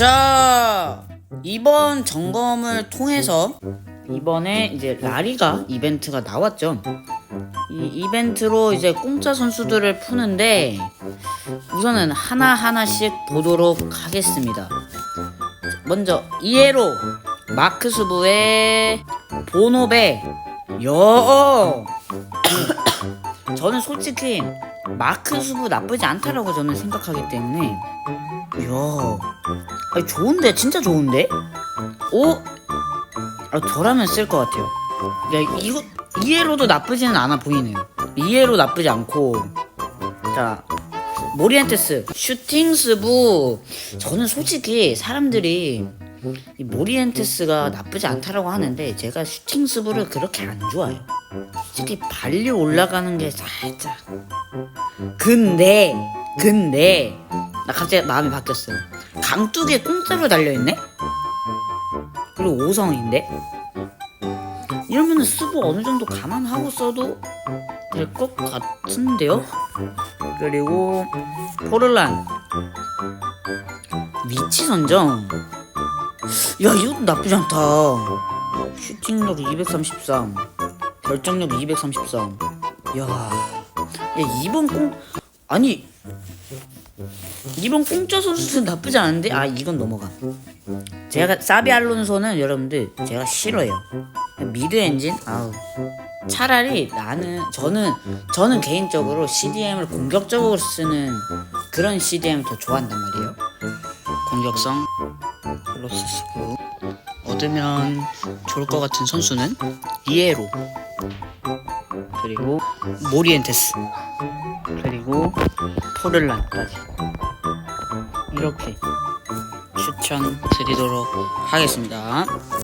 자 이번 점검을 통해서 이번에 이제 라리가 이벤트가 나왔죠. 이 이벤트로 이제 공짜 선수들을 푸는데 우선은 하나 하나씩 보도록 하겠습니다. 먼저 이에로 마크 수부의 보노베 여 저는 솔직히 마크 수부 나쁘지 않다라고 저는 생각하기 때문에. 이야 좋은데? 진짜 좋은데? 오? 아, 저라면 쓸 것 같아요. 야 이거 이해로도 나쁘지는 않아 보이네요. 이해로 나쁘지 않고. 자 모리엔테스 슈팅 스부. 저는 솔직히 사람들이 이 모리엔테스가 나쁘지 않다라고 하는데 제가 슈팅 스부를 그렇게 안 좋아해요. 솔직히 발리 올라가는 게 살짝 근데 근데 나 갑자기 마음이 바뀌었어요. 강둑에 공짜로 달려있네? 그리고 5성인데? 이러면은 스부 어느 정도 감안하고 써도 될 것 같은데요? 그리고 포르란. 위치 선정. 야 이것도 나쁘지 않다. 슈팅력 233 결정력 233 야, 야 이번 공 아니 이번 공짜 선수는 나쁘지 않은데? 아 이건 넘어가. 제가 사비 알론소는 여러분들 제가 싫어요. 미드 엔진? 아우. 차라리 나는 저는 저는 개인적으로 CDM을 공격적으로 쓰는 그런 CDM 더 좋아한단 말이에요. 공격성. 플러스스고. 얻으면 좋을 것 같은 선수는 이에로 그리고 모리엔테스 그리고 포를란까지 이렇게 추천 드리도록 하겠습니다.